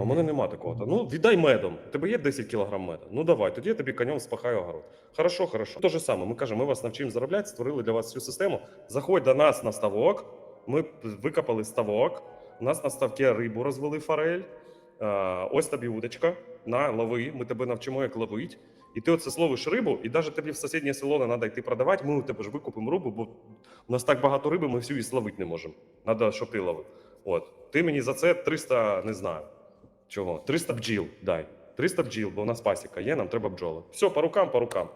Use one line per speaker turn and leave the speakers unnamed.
А в мене нема такого. Та, Ну, віддай медом. У тебе є 10 кілограм меду. Ну давай, тоді я тобі конем спахаю огород. Хорошо, хорошо. То же саме. Ми кажемо, ми вас навчимо заробляти, створили для вас всю систему. Заходь до нас на ставок. Ми викопали ставок. У нас на ставці рибу розвели форель. Е, ось тобі удочка. На, лови. Ми тебе навчимо, як ловити. І ти оце словиш рибу, і навіть тобі в сусіднє село не треба йти продавати. Ми у тебе ж викупимо рибу, бо у нас так багато риби, ми всю її словити не можемо. Треба, щоб ти ловив. От. Ти мені за це 300, не знаю. Чого? 300 бджіл дай. 300 бджіл, бо у нас пасіка є, нам треба бджоли. Все, по рукам, по рукам.